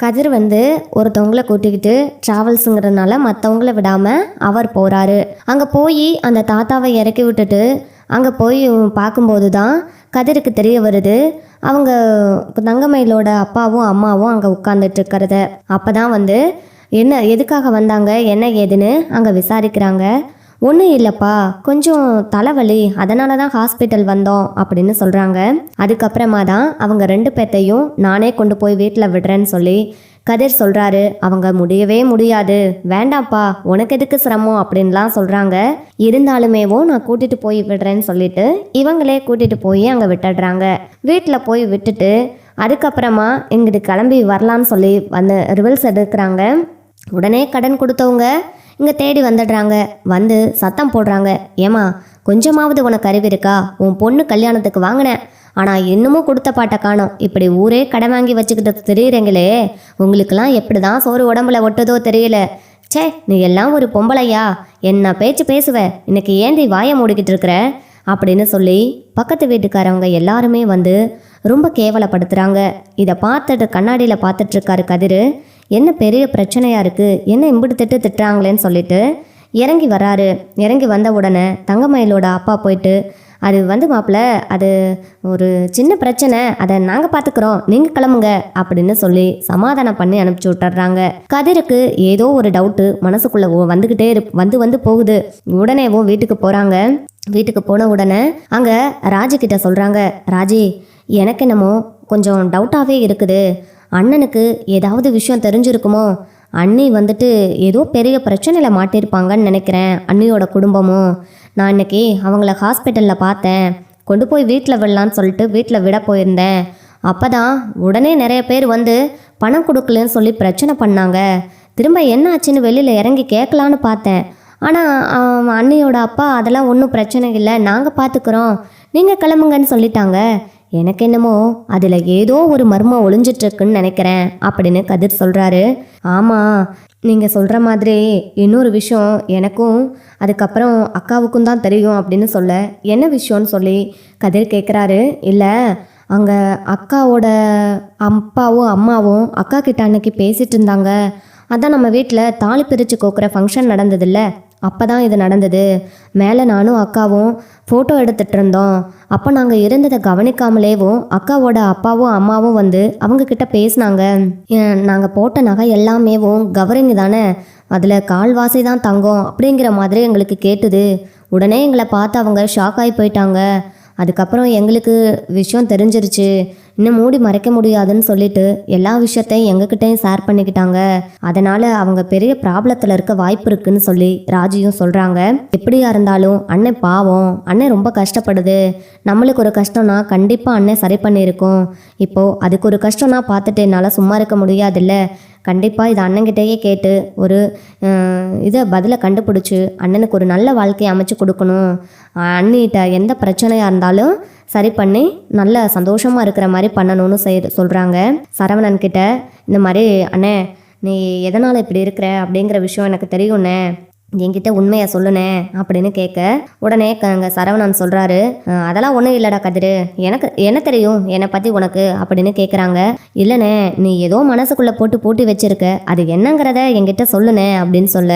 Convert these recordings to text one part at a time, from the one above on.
கதிர் வந்து ஒருத்தவங்கள கூட்டிக்கிட்டு ட்ராவல்ஸுங்கிறதுனால மற்றவங்கள விடாமல் அவர் போகிறாரு அங்கே போய் அந்த தாத்தாவை இறக்கி விட்டுட்டு அங்கே போய் பார்க்கும்போது தான் கதிருக்கு தெரிய வருது. அவங்க தங்கமயிலோட அப்பாவும் அம்மாவும் அங்கே உட்காந்துட்டு இருக்கிறத. அப்போ தான் வந்து என்ன எதுக்காக வந்தாங்க? என்ன ஏதுன்னு? அங்கே விசாரிக்கிறாங்க. ஒன்றும் இல்லைப்பா. கொஞ்சம் தலைவலி. அதனால தான் ஹாஸ்பிட்டல் வந்தோம் அப்படின்னு சொல்கிறாங்க அதுக்கப்புறமா தான் அவங்க ரெண்டு பேர்த்தையும் நானே கொண்டு போய் வீட்டில் விடுறேன்னு சொல்லி கதிர் சொல்கிறாரு அவங்க முடியவே முடியாது. வேண்டாம்ப்பா. உனக்கு எதுக்கு சிரமம்? அப்படின்லாம் சொல்கிறாங்க இருந்தாலுமேவும் நான் கூட்டிகிட்டு போய் விடுறேன்னு சொல்லிட்டு இவங்களே கூட்டிகிட்டு போய் அங்கே விட்டுடுறாங்க. வீட்டில் போய் விட்டுட்டு அதுக்கப்புறமா எங்கிட்டு கிளம்பி வரலான்னு சொல்லி வந்து ரிவல்ஸ் எடுக்கிறாங்க. உடனே கடன் கொடுத்தவங்க இங்கே தேடி வந்துடுறாங்க. வந்து சத்தம் போடுறாங்க. ஏமா கொஞ்சமாவது உனக்கு அறிவு இருக்கா? உன் பொண்ணு கல்யாணத்துக்கு வாங்கினேன். ஆனால் இன்னமும் கொடுத்த பாட்டை காணோம். இப்படி ஊரே கடன் வாங்கி வச்சுக்கிட்டு தெரியுறீங்களே. உங்களுக்கெல்லாம் எப்படி தான் சோறு உடம்புல ஒட்டுதோ தெரியல. ச்சே நீ எல்லாம் ஒரு பொம்பளையா? என்ன பேச்சு பேசுவ? இன்னைக்கு ஏண்டி வாயை மூடிக்கிட்டு இருக்கிற? அப்படின்னு சொல்லி பக்கத்து வீட்டுக்காரவங்க எல்லாருமே வந்து ரொம்ப கேவலப்படுத்துகிறாங்க இதை பார்த்துட்டு கண்ணாடியில் பார்த்துட்ருக்காரு கதிர். என்ன பெரிய பிரச்சனையாக இருக்குது என்ன இம்பிட்டு திட்டு திட்டுறாங்களேன்னு சொல்லிட்டு இறங்கி வராரு. இறங்கி வந்த உடனே தங்கமயிலோட அப்பா போயிட்டு அது வந்து மாப்பிள்ள அது ஒரு சின்ன பிரச்சனை. அதை நாங்கள் பார்த்துக்குறோம் நீங்கள் கிளம்புங்க. அப்படின்னு சொல்லி சமாதானம் பண்ணி அனுப்பிச்சி விட்டுறாங்க. கதிருக்கு ஏதோ ஒரு டவுட்டு மனசுக்குள்ளே ஓ- வந்துக்கிட்டே இரு வந்து வந்து போகுது. உடனேவோ வீட்டுக்கு போகிறாங்க வீட்டுக்கு போன உடனே அங்கே ராஜி கிட்ட சொல்கிறாங்க ராஜி எனக்கு என்னமோ கொஞ்சம் டவுட்டாகவே இருக்குது. அண்ணனுக்கு ஏதாவது விஷயம் தெரிஞ்சிருக்குமோ? அண்ணி வந்துட்டு ஏதோ பெரிய பிரச்சனையில் மாட்டியிருப்பாங்கன்னு நினைக்கிறேன் அண்ணியோட குடும்பமும். நான் இன்னைக்கு அவங்கள ஹாஸ்பிட்டலில் பார்த்தேன். கொண்டு போய் வீட்டில் விடலான்னு சொல்லிட்டு வீட்டில் விட போயிருந்தேன். அப்போ தான் உடனே நிறைய பேர் வந்து பணம் கொடுக்கலன்னு சொல்லி பிரச்சனை பண்ணாங்க. திரும்ப என்ன ஆச்சுன்னு வெளியில் இறங்கி கேட்கலான்னு பார்த்தேன். ஆனால் அண்ணியோட அப்பா அதெல்லாம் ஒன்றும் பிரச்சனை இல்லை. நாங்கள் பார்த்துக்குறோம் நீங்கள் கிளம்புங்கன்னு சொல்லிட்டாங்க. எனக்கு என்னமோ அதில் ஏதோ ஒரு மர்மம் ஒளிஞ்சிட்ருக்குன்னு நினைக்கிறேன் அப்படின்னு கதிர் சொல்கிறாரு ஆமாம் நீங்கள் சொல்கிற மாதிரி இன்னொரு விஷயம் எனக்கும் அதுக்கப்புறம் அக்காவுக்கும் தான் தெரியும் அப்படின்னு சொல்ல என்ன விஷயம்னு சொல்லி கதிர் கேட்குறாரு இல்லை அங்கே அக்காவோட அப்பாவும் அம்மாவும் அக்கா கிட்ட அன்னைக்கு பேசிகிட்டு இருந்தாங்க. அதான் நம்ம வீட்டில் தாலி பிரித்து கோக்குற ஃபங்க்ஷன் நடந்ததில்ல. அப்போ தான் இது நடந்தது. மேலே நானும் அக்காவும் ஃபோட்டோ எடுத்துகிட்டு இருந்தோம். அப்போ நாங்கள் இருந்ததை கவனிக்காமலேவும் அக்காவோட அப்பாவும் அம்மாவும் வந்து அவங்கக்கிட்ட பேசினாங்க. நாங்கள் போட்ட நகை எல்லாமேவும் கவரிங் தானே? அதில் கால்வாசி தான் தங்கம் அப்படிங்கிற மாதிரி எங்களுக்கு கேட்டுது. உடனே எங்களை பார்த்து அவங்க ஷாக் ஆகி போயிட்டாங்க. அதுக்கப்புறம் எங்களுக்கு விஷயம் தெரிஞ்சிருச்சு. இன்னும் மூடி மறைக்க முடியாதுன்னு சொல்லிட்டு எல்லா விஷயத்தையும் எங்ககிட்டயும் ஷேர் பண்ணிக்கிட்டாங்க. அதனால அவங்க பெரிய ப்ராப்ளத்தில் இருக்க வாய்ப்பு இருக்குன்னு சொல்லி ராஜியும் சொல்கிறாங்க எப்படியா இருந்தாலும் அண்ணன் பாவம் அண்ணன் ரொம்ப கஷ்டப்படுது. நம்மளுக்கு ஒரு கஷ்டம்னா கண்டிப்பாக அண்ணன் சரி பண்ணியிருக்கோம். இப்போது அதுக்கு ஒரு கஷ்டம்னா பார்த்துட்டு என்னால் சும்மா இருக்க முடியாதுல்ல. கண்டிப்பாக இது அண்ணங்கிட்டேயே கேட்டு ஒரு இதை பதிலை கண்டுபிடிச்சி அண்ணனுக்கு ஒரு நல்ல வாழ்க்கையை அமைச்சு கொடுக்கணும். அஹ், அண்ணிகிட்ட எந்த பிரச்சனையாக இருந்தாலும் சரி பண்ணி. நல்ல சந்தோஷமாக இருக்கிற மாதிரி பண்ணணும்னு செய் சொல்கிறாங்க சரவணன் கிட்ட இந்த மாதிரி அண்ணே நீ எதனால் இப்படி இருக்கிற? அப்படிங்கிற விஷயம் எனக்கு தெரியும்ண்ணே என்கிட்ட உண்மையை சொல்லுனே அப்படின்னு கேட்க உடனே அங்கே சரவணன் சொல்கிறாரு அதெல்லாம் ஒன்றும் இல்லைடா கதிரு. எனக்கு என்ன தெரியும் என்னை பற்றி உனக்கு? அப்படின்னு கேட்குறாங்க இல்லைண்ணே நீ ஏதோ மனசுக்குள்ளே போட்டு பூட்டி வச்சிருக்க. அது என்னங்கிறத என்கிட்ட சொல்லுனே அப்படின்னு சொல்ல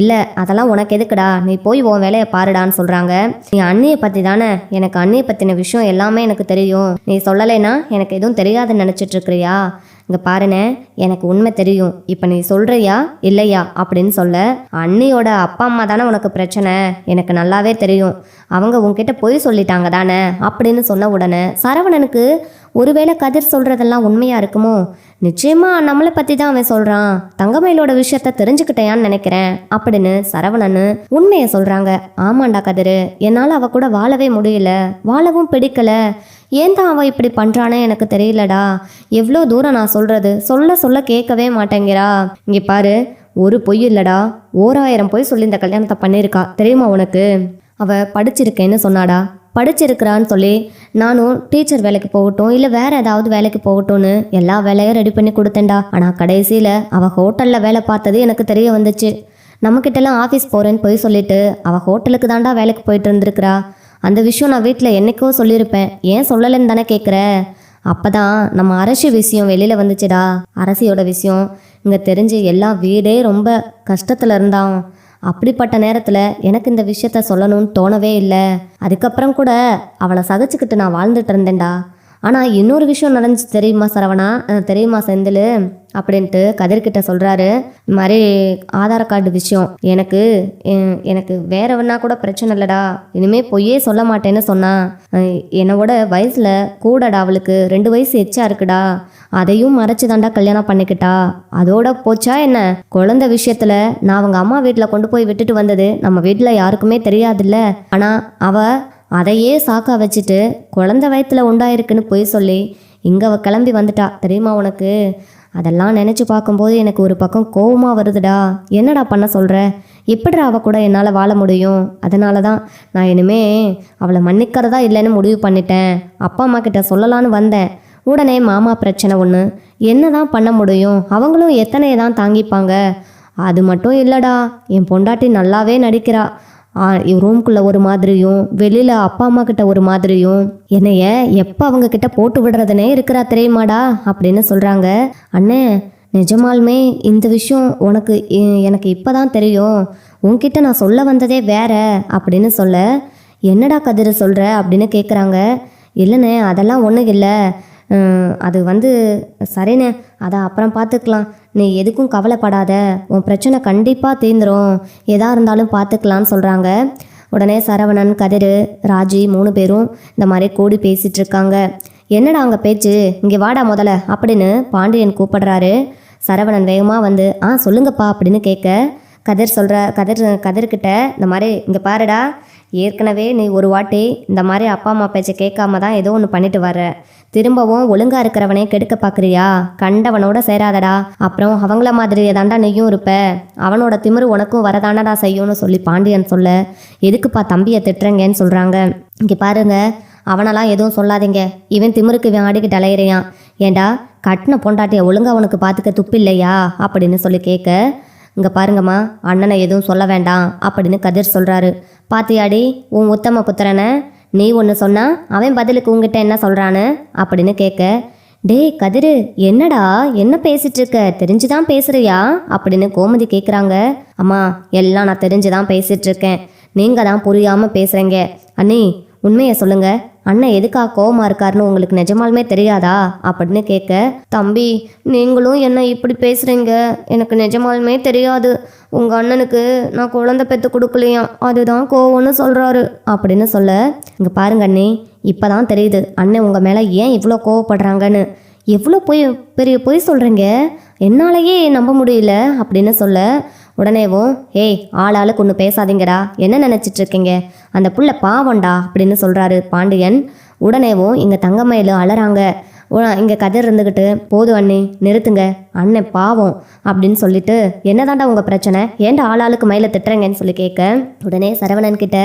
இல்லை அதெல்லாம் உனக்கு எதுக்குடா? நீ போய் உன் வேலையை பாருடான்னு சொல்கிறாங்க நீ அண்ணியை பற்றி தானே எனக்கு அண்ணியை பற்றின விஷயம் எல்லாமே எனக்கு தெரியும். நீ சொல்லலைன்னா எனக்கு எதுவும் தெரியாதுன்னு நினச்சிட்ருக்கிறியா இங்கே பாருண்ணே எனக்கு உண்மை தெரியும். இப்போ நீ சொல்கிறியா இல்லையா? அப்படின்னு சொல்ல அண்ணியோட அப்பா அம்மா தானே உனக்கு பிரச்சனை. எனக்கு நல்லாவே தெரியும். அவங்க உன்கிட்ட பொய் சொல்லிட்டாங்க தானே? அப்படின்னு சொன்ன உடனே சரவணனுக்கு ஒருவேளை கதிர் சொல்கிறதெல்லாம் உண்மையாக இருக்குமோ? நிச்சயமாக நம்மளை பற்றி தான் அவன் சொல்கிறான் தங்கமயிலோட விஷயத்த தெரிஞ்சுக்கிட்டேயான்னு நினைக்கிறேன் அப்படின்னு சரவணன் உண்மையை சொல்கிறாங்க ஆமாண்டா கதிர் என்னால் அவ கூட வாழவே முடியல. வாழவும் பிடிக்கலை. ஏன் தான் அவள் இப்படி பண்ணுறானே எனக்கு தெரியலடா. எவ்வளோ தூரம் நான் சொல்கிறது சொல்ல சொல்ல கேட்கவே மாட்டேங்கிறா. இங்கே பாரு ஒரு பொய் இல்லடா. ஓராயிரம் பொய் சொல்லி இந்த கல்யாணத்தை பண்ணியிருக்கா. தெரியுமா உனக்கு? அவள் படிச்சிருக்கேன்னு சொன்னாடா. படிச்சிருக்கிறான்னு சொல்லி நானும் டீச்சர் வேலைக்கு போகட்டும் இல்லை வேற ஏதாவது வேலைக்கு போகட்டும்னு எல்லா வேலையும் ரெடி பண்ணி கொடுத்தேன்டா. ஆனால் கடைசியில் அவள் ஹோட்டலில் வேலை பார்த்தது எனக்கு தெரிய வந்துச்சு. நம்மக்கிட்டலாம் ஆஃபீஸ் போகிறேன்னு போய் சொல்லிட்டு அவள் ஹோட்டலுக்கு தாண்டா வேலைக்கு போயிட்டு இருந்திருக்கிறா. அந்த விஷயம் நான் வீட்டில் என்னைக்கோ சொல்லியிருப்பேன். ஏன் சொல்லலைன்னு தானே கேட்குற அப்பதான் நம்ம அரசி விஷயம் வெளியில் வந்துச்சுடா. அரசியோட விஷயம். இங்கே தெரிஞ்சு எல்லா வீடே ரொம்ப கஷ்டத்தில் இருந்தான். அப்படிப்பட்ட நேரத்தில் எனக்கு இந்த விஷயத்த சொல்லணும்னு தோணவே இல்லை. அதுக்கப்புறம் கூட அவளை சகிச்சுக்கிட்டு நான் வாழ்ந்துட்டு இருந்தேன்டா. ஆனால் இன்னொரு விஷயம் நடந்துச்சு. தெரியுமா சரவணா? தெரியுமா செந்தில்? அப்படின்ட்டு கதிர்கிட்ட சொல்கிறாரு இந்த மாதிரி ஆதார் கார்டு விஷயம். எனக்கு எனக்கு வேற கூட பிரச்சனை இல்லைடா. இனிமே பொய்யே சொல்ல மாட்டேன்னு சொன்னா. என்னோட வயசில் கூடடா அவளுக்கு. ரெண்டு வயசு எச்சா இருக்குடா. அதையும் மறைச்சு தாண்டா கல்யாணம் பண்ணிக்கிட்டா. அதோட போச்சா என்ன? குழந்தை விஷயத்துல நான் அவங்க அம்மா வீட்டில் கொண்டு போய் விட்டுட்டு வந்தது நம்ம வீட்டில் யாருக்குமே தெரியாதுல்ல. ஆனால் அவள் அதையே சாக்கா வச்சுட்டு குழந்த வயத்தில் உண்டாயிருக்குன்னு பொய் சொல்லி இங்கே அவ கிளம்பி வந்துட்டா. தெரியுமா உனக்கு? அதெல்லாம் நினச்சி பார்க்கும்போது எனக்கு ஒரு பக்கம் கோவமாக வருதுடா. என்னடா பண்ண சொல்கிற எப்படிடா அவள் கூட என்னால் வாழ முடியும்? அதனால தான் நான் இனிமே அவளை மன்னிக்கிறதா இல்லைன்னு முடிவு பண்ணிட்டேன். அப்பா அம்மா கிட்ட சொல்லலான்னு வந்தேன். உடனே மாமா பிரச்சனை ஒன்று என்ன தான் பண்ண முடியும்? அவங்களும் எத்தனை தான் தாங்கிப்பாங்க? அது மட்டும் இல்லைடா. என் பொண்டாட்டி நல்லாவே நடிக்கிறா. ரூம்குள்ளே ஒரு மாதிரியும் வெளியில் அப்பா அம்மா கிட்ட ஒரு மாதிரியும் என்னைய எப்போ அவங்க கிட்ட போட்டு விடுறதுனே இருக்கிறா தெரியுமாடா அப்படின்னு சொல்கிறாங்க அண்ணே நிஜமாலுமே இந்த விஷயம் உனக்கு எனக்கு இப்போ தான் தெரியும். உன்கிட்ட நான் சொல்ல வந்ததே வேற அப்படின்னு சொல்ல என்னடா கதிர் சொல்கிற அப்படின்னு கேட்குறாங்க இல்லைண்ணே அதெல்லாம் ஒன்றும் இல்லை அது வந்து சரிண்ணே. அதை அப்புறம் பார்த்துக்கலாம். நீ எதுக்கும் கவலைப்படாத. உன் பிரச்சனை கண்டிப்பாக தீர்ந்துடும் எதாக இருந்தாலும் பார்த்துக்கலான்னு சொல்கிறாங்க உடனே சரவணன் கதிர் ராஜி மூணு பேரும் இந்த மாதிரி கூடி பேசிகிட்டு இருக்காங்க. என்னடா அங்கே பேச்சு? இங்கே வாடா முதல்ல அப்படின்னு பாண்டியன் கூப்பிடுறாரு. சரவணன் வேகமாக வந்து ஆ சொல்லுங்கப்பா அப்படின்னு கேட்க கதிர் சொல்கிற கதிர் கதிர்கிட்ட இந்த மாதிரி இங்கே பாருடா. ஏற்கனவே நீ ஒரு வாட்டி இந்த மாதிரி அப்பா அம்மா பேச்சை கேட்காம தான் ஏதோ ஒன்று பண்ணிட்டு வர திரும்பவும் ஒழுங்கா இருக்கிறவனே கெடுக்க பார்க்குறியா கண்டவனோட சேராதடா. அப்புறம் அவங்கள மாதிரியே தாண்டா நீயும் இருப்ப. அவனோட திமிரு உனக்கும் வரதானடா செய்யும்னு சொல்லி பாண்டியன் சொல்ல எதுக்குப்பா தம்பியை திட்டுறங்கன்னு சொல்கிறாங்க இங்கே பாருங்க அவனெல்லாம் எதுவும் சொல்லாதீங்க. இவன் திமிருக்கு இவன் ஆடிக்கிட்டு அலையிறையான் ஏண்டா கட்டின பொண்டாட்டியை ஒழுங்கா உனக்கு பார்த்துக்க துப்பு இல்லையா அப்படின்னு சொல்லி கேட்க இங்கே பாருங்கம்மா அண்ணனை எதுவும் சொல்ல வேண்டாம் அப்படின்னு கதிர் சொல்கிறாரு பாத்தியாடி உன் உத்தம புத்திரனை நீ ஒன்று சொன்னால் அவன் பதிலுக்கு உங்ககிட்ட என்ன சொல்கிறான்னு அப்படின்னு கேட்க டேய் கதிரு என்னடா என்ன பேசிட்டு இருக்க? தெரிஞ்சுதான் பேசுறியா? அப்படின்னு கோமதி கேட்குறாங்க அம்மா எல்லாம் நான் தெரிஞ்சுதான் பேசிட்டு இருக்கேன். நீங்கள் தான் புரியாமல் பேசுகிறீங்க அண்ணி உண்மையை சொல்லுங்க. அண்ணன் எதுக்கா கோவமா இருக்காருன்னு உங்களுக்கு நிஜமாலுமே தெரியாதா? அப்படின்னு கேட்க தம்பி நீங்களும் என்ன இப்படி பேசுறீங்க? எனக்கு நிஜமாலுமே தெரியாது. உங்க அண்ணனுக்கு நான் குழந்தை பெற்று கொடுக்கலையாம் அதுதான் கோவம்னு சொல்றாரு. அப்படின்னு சொல்ல இங்க பாருங்க அண்ணி இப்பதான் தெரியுது. அண்ணன் உங்க மேல ஏன் இவ்வளோ கோவப்படுறாங்கன்னு? எவ்வளோ பொய் பெரிய பொய் சொல்கிறீங்க என்னாலேயே நம்ப முடியல. அப்படின்னு சொல்ல உடனேவும் ஏய் ஆள் ஆளுக்கு ஒன்று பேசாதீங்கடா. என்ன நினச்சிட்டு இருக்கீங்க அந்த புள்ள பாவம்டா அப்படின்னு சொல்கிறாரு பாண்டியன். உடனேவும் இங்கே தங்கமயிலு அலறாங்க இங்கே கதிர் இருந்துக்கிட்டு போதும் அண்ணி நிறுத்துங்க. அண்ணன் பாவம் அப்படின்னு சொல்லிட்டு என்னதாண்டா உங்கள் பிரச்சனை? ஏன்டா ஆள் ஆளுக்கு மயில திட்டுறேங்கன்னு சொல்லி கேட்க? உடனே சரவணன் கிட்ட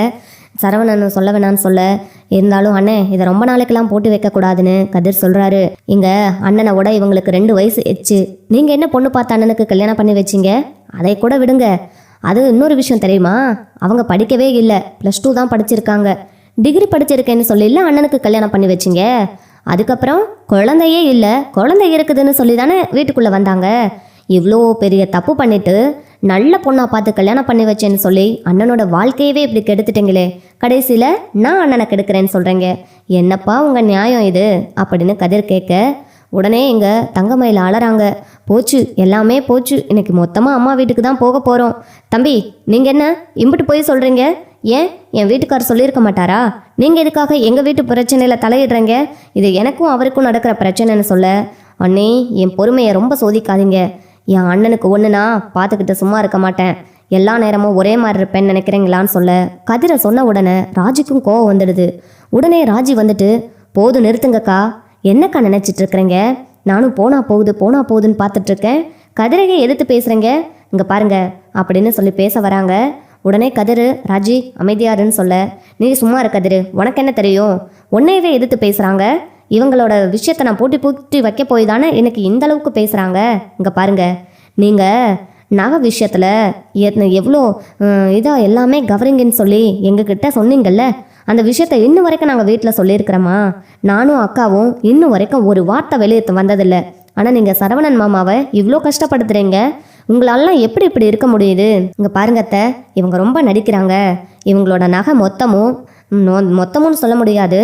சரவணன் சொல்ல வேணான்னு சொல்ல. இருந்தாலும் அண்ணே இதை ரொம்ப நாளைக்கெல்லாம் போட்டு வைக்கக்கூடாதுன்னு கதிர் சொல்கிறாரு இங்கே அண்ணனை விட இவங்களுக்கு ரெண்டு வயசு எச்சு நீங்கள் என்ன பொண்ணு பார்த்த அண்ணனுக்கு கல்யாணம் பண்ணி வச்சிங்க? அதை கூட விடுங்க. அது இன்னொரு விஷயம் தெரியுமா? அவங்க படிக்கவே இல்லை. ப்ளஸ் டூ தான் படிச்சிருக்காங்க. டிகிரி படிச்சிருக்கேன்னு சொல்லில அண்ணனுக்கு கல்யாணம் பண்ணி வச்சிங்க. அதுக்கப்புறம் குழந்தையே இல்லை. குழந்தை இருக்குதுன்னு சொல்லி தானே வீட்டுக்குள்ளே வந்தாங்க. இவ்வளோ பெரிய தப்பு பண்ணிட்டு நல்ல பொண்ணாக பார்த்து கல்யாணம் பண்ணி வச்சேன்னு சொல்லி அண்ணனோட வாழ்க்கையவே இப்படி கெடுத்துட்டீங்களே. கடைசியில் நான் அண்ணனை கெடுக்கிறேன்னு சொல்கிறேங்க என்னப்பா உங்கள் நியாயம் இது? அப்படின்னு கதிர் கேட்க உடனே எங்க தங்கமயில் அலறாங்க. போச்சு எல்லாமே போச்சு. இன்னைக்கு மொத்தமாக அம்மா வீட்டுக்கு தான் போக போகிறோம் தம்பி நீங்கள் என்ன இம்பிட்டு போய் சொல்கிறீங்க ஏன்? என் வீட்டுக்காரர் சொல்லியிருக்க மாட்டாரா? நீங்கள் எதுக்காக எங்கள் வீட்டு பிரச்சனையில் தலையிடுறீங்க? இது எனக்கும் அவருக்கும் நடக்கிற பிரச்சனைன்னு சொல்ல. அண்ணே என் பொறுமையை ரொம்ப சோதிக்காதீங்க. என் அண்ணனுக்கு ஒன்றுனா பார்த்துக்கிட்டு சும்மா இருக்க மாட்டேன். எல்லா நேரமும் ஒரே மாதிரி இருப்பேன்னு நினைக்கிறீங்களான்னு சொல்ல. கதிரை சொன்ன உடனே ராஜிக்கும் கோவம் வந்துடுது. உடனே ராஜி வந்துட்டு போதும் நிறுத்துங்கக்கா. என்னக்கா நினைச்சிட்டு இருக்கிறீங்க நானும் போனா போகுது போனா போகுதுன்னு பார்த்துட்ருக்கேன். கதிரையை எதிர்த்து பேசுகிறேங்க இங்கே பாருங்க அப்படின்னு சொல்லி பேச வராங்க. உடனே கதிரு ராஜி அமைதியாருன்னு சொல்ல நீ சும்மா இருக்க கதிரு உனக்கு என்ன தெரியும்? உன்னையவே எதிர்த்து பேசுகிறாங்க இவங்களோட விஷயத்தை நான் போட்டி பூட்டி வைக்க போய் தானே எனக்கு இந்த அளவுக்கு பேசுகிறாங்க இங்கே பாருங்க நீங்கள் நகை விஷயத்தில் எவ்வளோ இதாக எல்லாமே கவரிங்கன்னு சொல்லி எங்ககிட்ட சொன்னீங்கல்ல அந்த விஷயத்த இன்னும் வரைக்கும் நாங்கள் வீட்டில் சொல்லியிருக்கிறோமா? நானும் அக்காவும் இன்னும் வரைக்கும் ஒரு வார்த்தை வெளியே வந்ததில்லை. ஆனால் நீங்கள் சரவணன் மாமாவை இவ்வளோ கஷ்டப்படுத்துறீங்க. உங்களாலாம் எப்படி இப்படி இருக்க முடியுது? இங்கே பாருங்க அத்தை இவங்க ரொம்ப நடிக்கிறாங்க. இவங்களோட நகை மொத்தமும் மொத்தமும்னு சொல்ல முடியாது.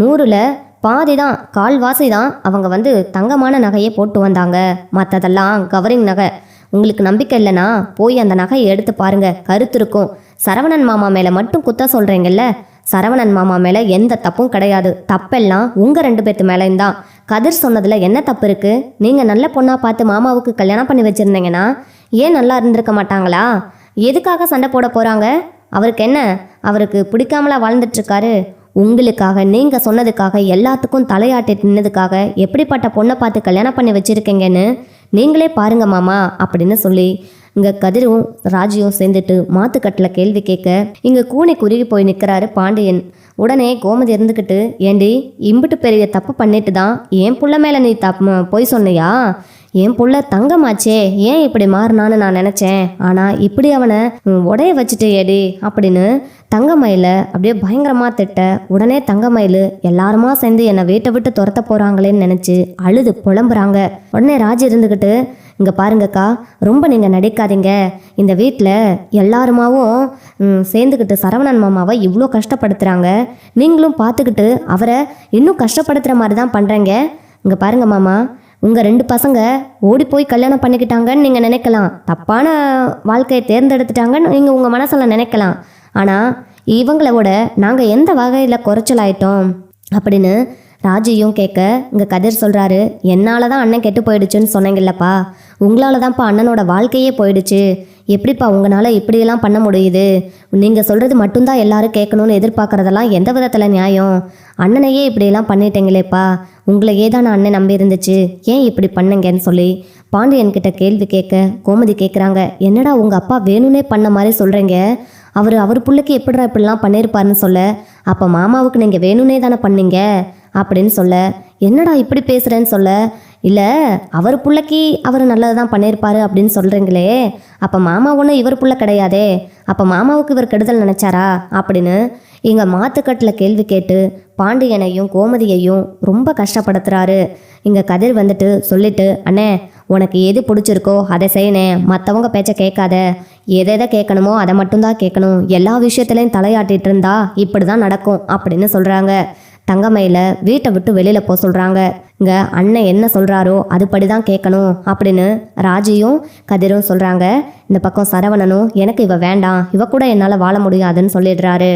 நூறில் பாதி தான் கால்வாசி தான் அவங்க வந்து தங்கமான நகையை போட்டு வந்தாங்க. மற்றதெல்லாம் கவரிங் நகை. உங்களுக்கு நம்பிக்கை இல்லைனா போய் அந்த நகையை எடுத்து பாருங்க. கருத்து இருக்கும். சரவணன் மாமா மேலே மட்டும் குத்த சொல்கிறீங்கல்ல சரவணன் மாமா மேலே எந்த தப்பும் கிடையாது. தப்பெல்லாம் உங்கள் ரெண்டு பேர்த்து மேலேயும் தான். கதிர் சொன்னதில் என்ன தப்பு இருக்கு? நீங்கள் நல்ல பொண்ணாக பார்த்து மாமாவுக்கு கல்யாணம் பண்ணி வச்சுருந்தீங்கன்னா ஏன் நல்லா இருந்திருக்க மாட்டாங்களா? எதுக்காக சண்டை போட போகிறாங்க அவருக்கு என்ன? அவருக்கு பிடிக்காமலா வாழ்ந்துட்டு இருக்காரு. உங்களுக்காக நீங்கள் சொன்னதுக்காக எல்லாத்துக்கும் தலையாட்டி நின்னதுக்காக எப்படிப்பட்ட பொண்ணை பார்த்து கல்யாணம் பண்ணி வச்சிருக்கீங்கன்னு நீங்களே பாருங்க மாமா அப்படின்னு சொல்லி இங்கே கதிரும் ராஜியும் சேர்ந்துட்டு மாத்துக்கட்டில் கேள்வி கேட்க இங்கே கூனை குறுகி போய் நிற்கிறாரு பாண்டியன். உடனே கோமதி இருந்துக்கிட்டு ஏண்டி இம்புட்டு பெரிய தப்பு பண்ணிட்டு தான் என் புள்ள மேலே நீ தப்பு போய் சொன்னியா? என் புள்ள தங்கமாச்சே ஏன் இப்படி மாறினான்னு நான் நினச்சேன். ஆனால் இப்படி அவனை உடைய வச்சுட்டு ஏடி அப்படின்னு தங்கமயில அப்படியே பயங்கரமாக திட்ட உடனே தங்கமயில் எல்லாருமா சேர்ந்து என்னை வீட்டை விட்டு துரத்த போகிறாங்களேன்னு நினச்சி அழுது புலம்புறாங்க. உடனே ராஜி இருந்துக்கிட்டு இங்கே பாருங்கக்கா ரொம்ப நீங்கள் நடிக்காதீங்க. இந்த வீட்டில் எல்லாருமாவும் சேர்ந்துக்கிட்டு சரவணன் மாமாவை இவ்வளோ கஷ்டப்படுத்துகிறாங்க நீங்களும் பார்த்துக்கிட்டு அவரை இன்னும் கஷ்டப்படுத்துகிற மாதிரி தான் பண்ணுறேங்க இங்கே பாருங்க மாமா உங்கள் ரெண்டு பசங்க ஓடி போய் கல்யாணம் பண்ணிக்கிட்டாங்கன்னு நீங்கள் நினைக்கலாம். தப்பான வாழ்க்கையை தேர்ந்தெடுத்துட்டாங்கன்னு நீங்கள் உங்கள் மனசில் நினைக்கலாம். ஆனால் இவங்களோட நாங்கள் எந்த வகையில் குறைச்சல் ஆயிட்டோம் அப்படின்னு ராஜியும் கேட்க இங்கே கதிர் சொல்கிறாரு என்னால் தான் அண்ணன் கெட்டு போயிடுச்சுன்னு சொன்னீங்கல்லப்பா. உங்களால் தான்ப்பா அண்ணனோட வாழ்க்கையே போயிடுச்சு. எப்படிப்பா உங்களால் இப்படியெல்லாம் பண்ண முடியுது? நீங்கள் சொல்கிறது மட்டும்தான் எல்லாரும் கேட்கணும்னு எதிர்பார்க்குறதெல்லாம் எந்த விதத்தில் நியாயம்? அண்ணனையே இப்படியெல்லாம் பண்ணிட்டீங்களேப்பா. உங்களையே தான் நான் அண்ணன் நம்பி இருந்துச்சு ஏன் இப்படி பண்ணுங்கன்னு சொல்லி பாண்டியன் கிட்ட கேள்வி கேட்க கோமதி கேட்குறாங்க என்னடா உங்கள் அப்பா வேணும்னே பண்ண மாதிரி சொல்கிறீங்க அவர் அவர் பிள்ளைக்கு எப்படிடா இப்படிலாம் பண்ணியிருப்பாருன்னு சொல்ல? அப்போ மாமாவுக்கு நீங்கள் வேணும்னே தானே பண்ணீங்க? அப்படின்னு சொல்ல என்னடா இப்படி பேசுகிறேன்னு சொல்ல? இல்லை அவர் பிள்ளைக்கு அவர் நல்லது தான் பண்ணியிருப்பாரு அப்படின்னு சொல்கிறீங்களே அப்போ மாமா ஒன்றும் இவர் புள்ள கிடையாதே. அப்போ மாமாவுக்கு இவர் கெடுதல் நினச்சாரா? அப்படின்னு இங்கே மாத்துக்கட்டில் கேள்வி கேட்டு பாண்டியனையும் கோமதியையும் ரொம்ப கஷ்டப்படுத்துகிறாரு இங்கே கதிர் வந்துட்டு சொல்லிட்டு அண்ணே உனக்கு எது பிடிச்சிருக்கோ அதை செய்யணே. மற்றவங்க பேச்ச கேட்காத. எதை எதை கேட்கணுமோ அதை மட்டும்தான் கேட்கணும். எல்லா விஷயத்துலையும் தலையாட்டிகிட்டு இருந்தா இப்படி தான் நடக்கும். அப்படின்னு சொல்கிறாங்க தங்கமயில வீட்டை விட்டு வெளியில் போக சொல்கிறாங்க இங்கே அண்ணன் என்ன சொல்கிறாரோ அதுபடி தான் கேட்கணும் அப்படின்னு ராஜியும் கதிரும் சொல்கிறாங்க இந்த பக்கம் சரவணனும் எனக்கு இவ வேண்டாம் இவ கூட என்னால் வாழ முடியாதுன்னு சொல்லிடுறாரு.